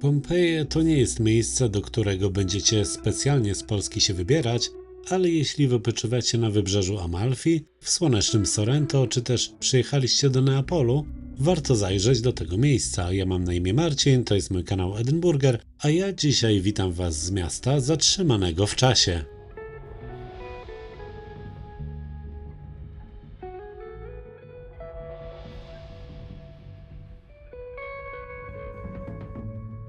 Pompeje to nie jest miejsce, do którego będziecie specjalnie z Polski się wybierać, ale jeśli wypoczywacie na wybrzeżu Amalfi, w słonecznym Sorrento, czy też przyjechaliście do Neapolu, warto zajrzeć do tego miejsca. Ja mam na imię Marcin, to jest mój kanał Edinburger, a ja dzisiaj witam Was z miasta zatrzymanego w czasie.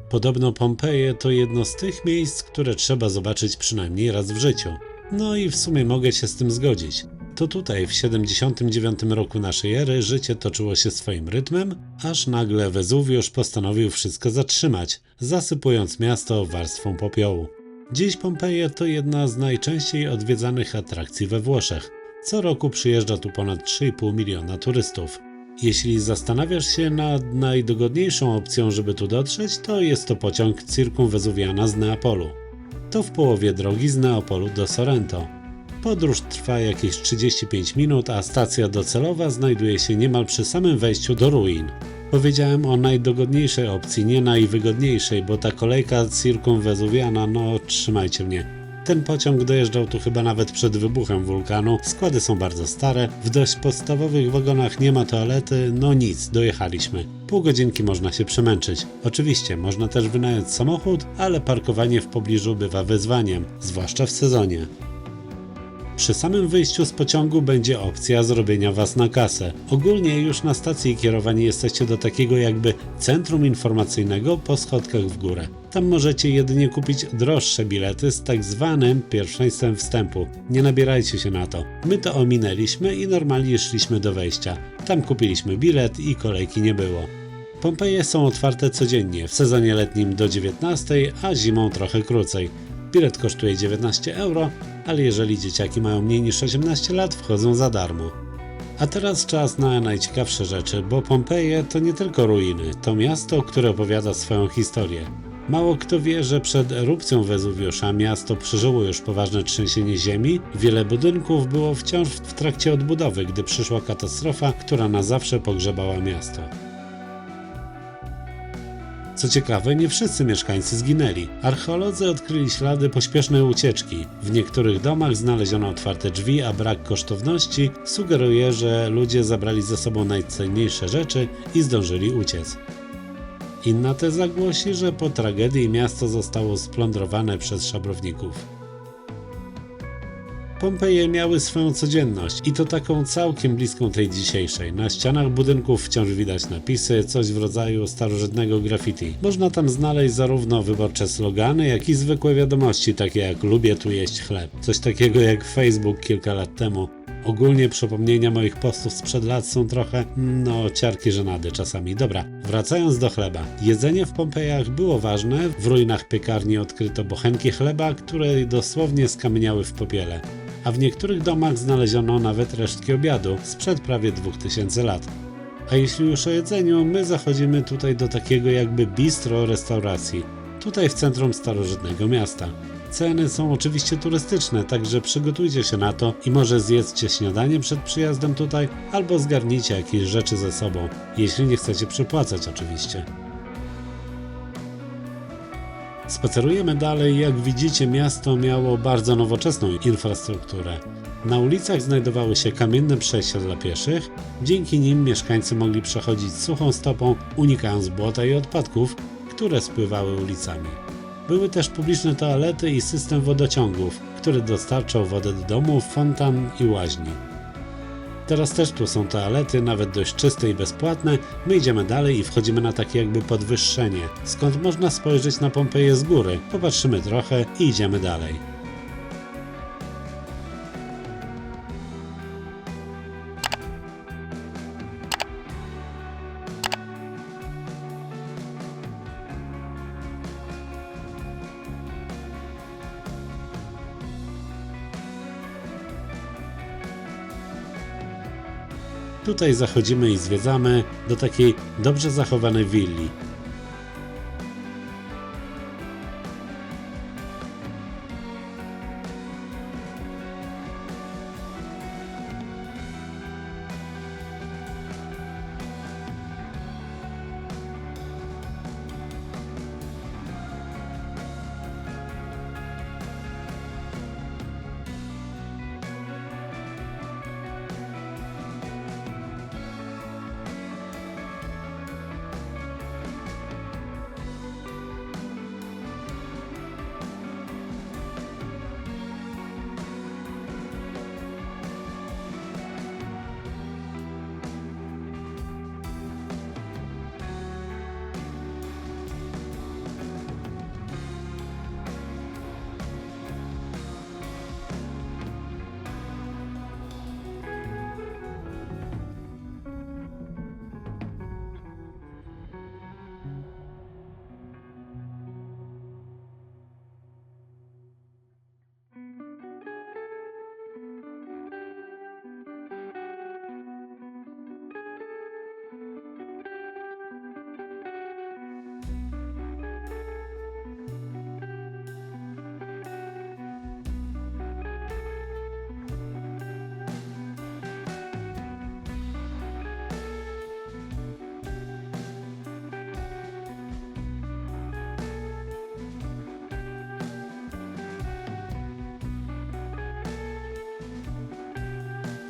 Podobno Pompeje to jedno z tych miejsc, które trzeba zobaczyć przynajmniej raz w życiu. No i w sumie mogę się z tym zgodzić. To tutaj w 79 roku naszej ery życie toczyło się swoim rytmem, aż nagle Wezuwiusz postanowił wszystko zatrzymać, zasypując miasto warstwą popiołu. Dziś Pompeje to jedna z najczęściej odwiedzanych atrakcji we Włoszech. Co roku przyjeżdża tu ponad 3,5 miliona turystów. Jeśli zastanawiasz się nad najdogodniejszą opcją, żeby tu dotrzeć, to jest to pociąg Circumvesuviana z Neapolu. To w połowie drogi z Neapolu do Sorrento. Podróż trwa jakieś 35 minut, a stacja docelowa znajduje się niemal przy samym wejściu do ruin. Powiedziałem o najdogodniejszej opcji, nie najwygodniejszej, bo ta kolejka Circumvesuviana, no trzymajcie mnie. Ten pociąg dojeżdżał tu chyba nawet przed wybuchem wulkanu. Składy są bardzo stare, w dość podstawowych wagonach nie ma toalety, no nic, dojechaliśmy. Pół godzinki można się przemęczyć. Oczywiście, można też wynająć samochód, ale parkowanie w pobliżu bywa wyzwaniem, zwłaszcza w sezonie. Przy samym wyjściu z pociągu będzie opcja zrobienia Was na kasę. Ogólnie już na stacji kierowani jesteście do takiego jakby centrum informacyjnego po schodkach w górę. Tam możecie jedynie kupić droższe bilety z tak zwanym pierwszeństwem wstępu. Nie nabierajcie się na to. My to ominęliśmy i normalnie szliśmy do wejścia. Tam kupiliśmy bilet i kolejki nie było. Pompeje są otwarte codziennie, w sezonie letnim do 19, a zimą trochę krócej. Bilet kosztuje 19 euro, ale jeżeli dzieciaki mają mniej niż 18 lat, wchodzą za darmo. A teraz czas na najciekawsze rzeczy, bo Pompeje to nie tylko ruiny, to miasto, które opowiada swoją historię. Mało kto wie, że przed erupcją Wezuwiusza miasto przeżyło już poważne trzęsienie ziemi, wiele budynków było wciąż w trakcie odbudowy, gdy przyszła katastrofa, która na zawsze pogrzebała miasto. Co ciekawe, nie wszyscy mieszkańcy zginęli. Archeolodzy odkryli ślady pośpiesznej ucieczki. W niektórych domach znaleziono otwarte drzwi, a brak kosztowności sugeruje, że ludzie zabrali ze sobą najcenniejsze rzeczy i zdążyli uciec. Inna teza głosi, że po tragedii miasto zostało splądrowane przez szabrowników. Pompeje miały swoją codzienność i to taką całkiem bliską tej dzisiejszej. Na ścianach budynków wciąż widać napisy, coś w rodzaju starożytnego graffiti. Można tam znaleźć zarówno wyborcze slogany, jak i zwykłe wiadomości, takie jak lubię tu jeść chleb. Coś takiego jak Facebook kilka lat temu. Ogólnie przypomnienia moich postów sprzed lat są trochę, no, ciarki żenady czasami. Dobra, wracając do chleba. Jedzenie w Pompejach było ważne. W ruinach piekarni odkryto bochenki chleba, które dosłownie skamieniały w popiele. A w niektórych domach znaleziono nawet resztki obiadu sprzed prawie 2000 lat. A jeśli już o jedzeniu, my zachodzimy tutaj do takiego jakby bistro restauracji. Tutaj w centrum starożytnego miasta. Ceny są oczywiście turystyczne, także przygotujcie się na to i może zjedzcie śniadanie przed przyjazdem tutaj, albo zgarnijcie jakieś rzeczy ze sobą, jeśli nie chcecie przepłacać oczywiście. Spacerujemy dalej, jak widzicie miasto miało bardzo nowoczesną infrastrukturę. Na ulicach znajdowały się kamienne przejścia dla pieszych, dzięki nim mieszkańcy mogli przechodzić suchą stopą, unikając błota i odpadków, które spływały ulicami. Były też publiczne toalety i system wodociągów, który dostarczał wodę do domów, fontan i łaźni. Teraz też tu są toalety, nawet dość czyste i bezpłatne. My idziemy dalej i wchodzimy na takie jakby podwyższenie, skąd można spojrzeć na Pompeję z góry. Popatrzymy trochę i idziemy dalej. Tutaj zachodzimy i zwiedzamy do takiej dobrze zachowanej willi.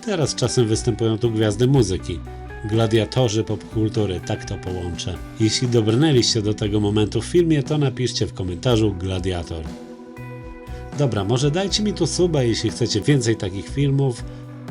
Teraz czasem występują tu gwiazdy muzyki. Gladiatorzy popkultury, tak to połączę. Jeśli dobrnęliście do tego momentu w filmie, to napiszcie w komentarzu Gladiator. Dobra, może dajcie mi tu suba, jeśli chcecie więcej takich filmów.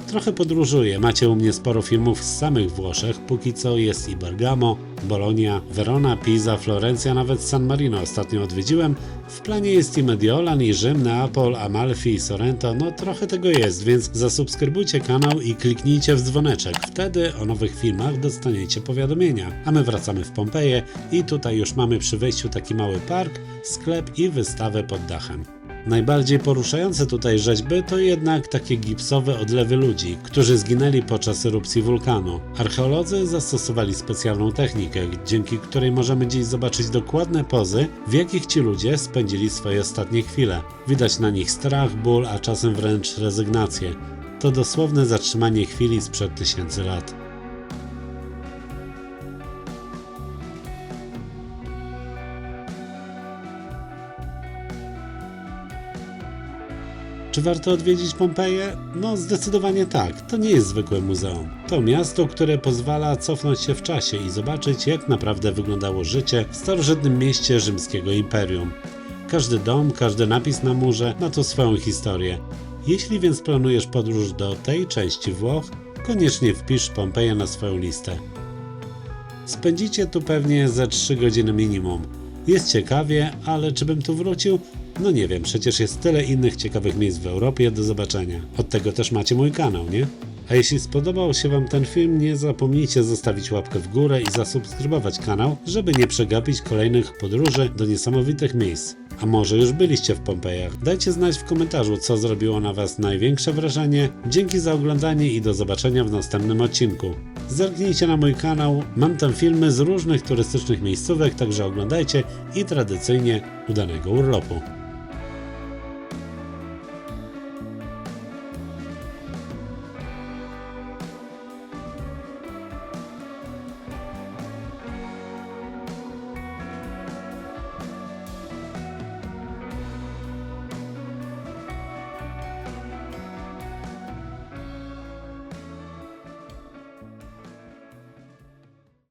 Trochę podróżuję, macie u mnie sporo filmów z samych Włoszech, póki co jest i Bergamo, Bolonia, Verona, Pisa, Florencja, nawet San Marino ostatnio odwiedziłem. W planie jest i Mediolan, i Rzym, Neapol, Amalfi, i Sorrento, no trochę tego jest, więc zasubskrybujcie kanał i kliknijcie w dzwoneczek. Wtedy o nowych filmach dostaniecie powiadomienia. A my wracamy w Pompeje i tutaj już mamy przy wejściu taki mały park, sklep i wystawę pod dachem. Najbardziej poruszające tutaj rzeźby to jednak takie gipsowe odlewy ludzi, którzy zginęli podczas erupcji wulkanu. Archeolodzy zastosowali specjalną technikę, dzięki której możemy dziś zobaczyć dokładne pozy, w jakich ci ludzie spędzili swoje ostatnie chwile. Widać na nich strach, ból, a czasem wręcz rezygnację. To dosłowne zatrzymanie chwili sprzed tysięcy lat. Czy warto odwiedzić Pompeję? No, zdecydowanie tak. To nie jest zwykłe muzeum. To miasto, które pozwala cofnąć się w czasie i zobaczyć, jak naprawdę wyglądało życie w starożytnym mieście rzymskiego imperium. Każdy dom, każdy napis na murze ma tu swoją historię. Jeśli więc planujesz podróż do tej części Włoch, koniecznie wpisz Pompeję na swoją listę. Spędzicie tu pewnie ze 3 godziny minimum. Jest ciekawie, ale czy bym tu wrócił? No nie wiem, przecież jest tyle innych ciekawych miejsc w Europie do zobaczenia. Od tego też macie mój kanał, nie? A jeśli spodobał się Wam ten film, nie zapomnijcie zostawić łapkę w górę i zasubskrybować kanał, żeby nie przegapić kolejnych podróży do niesamowitych miejsc. A może już byliście w Pompejach? Dajcie znać w komentarzu, co zrobiło na Was największe wrażenie. Dzięki za oglądanie i do zobaczenia w następnym odcinku. Zerknijcie na mój kanał, mam tam filmy z różnych turystycznych miejscówek, także oglądajcie i tradycyjnie udanego urlopu.